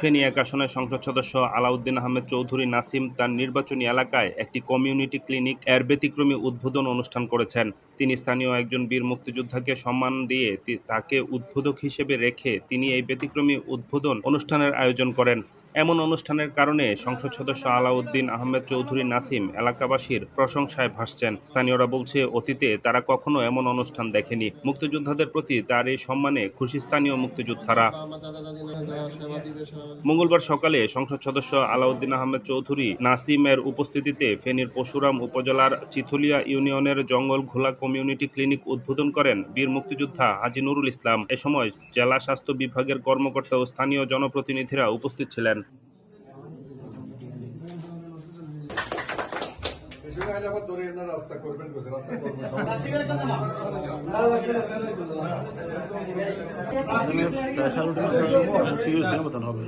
ফেনী এক আসনের সংসদ সদস্য আলাউদ্দিন আহমেদ চৌধুরী নাসিম তার নির্বাচনী এলাকায় একটি কমিউনিটি ক্লিনিক এর ব্যতিক্রমী উদ্বোধন অনুষ্ঠান করেছেন। তিনি স্থানীয় একজন বীর মুক্তিযোদ্ধাকে সম্মান দিয়ে তাকে উদ্বোধক হিসেবে রেখে তিনি এই ব্যতিক্রমী উদ্বোধন অনুষ্ঠানের আয়োজন করেন। এমন অনুষ্ঠানের কারণে সংসদ সদস্য আলাউদ্দিন আহমেদ চৌধুরী নাসিম এলাকাবাসীর প্রশংসায় ভাসছেন। স্থানীয়রা বলছে, অতীতে তারা কখনো এমন অনুষ্ঠান দেখেনি। মুক্তিযোদ্ধাদের প্রতি তার এই সম্মানে খুশি স্থানীয় মুক্তিযোদ্ধারা। মঙ্গলবার সকালে সংসদ সদস্য আলাউদ্দিন আহমেদ চৌধুরী নাসিমের উপস্থিতিতে ফেনীর পশুরাম উপজেলার চিথুলিয়া ইউনিয়নের জঙ্গল ঘোলা কমিউনিটি ক্লিনিক উদ্বোধন করেন বীর মুক্তিযোদ্ধা হাজি নুরুল ইসলাম। এ সময় জেলা স্বাস্থ্য বিভাগের কর্মকর্তা ও স্থানীয় জনপ্রতিনিধিরা উপস্থিত ছিলেন। রাস্তা করবেন রাস্তা করবেন হবে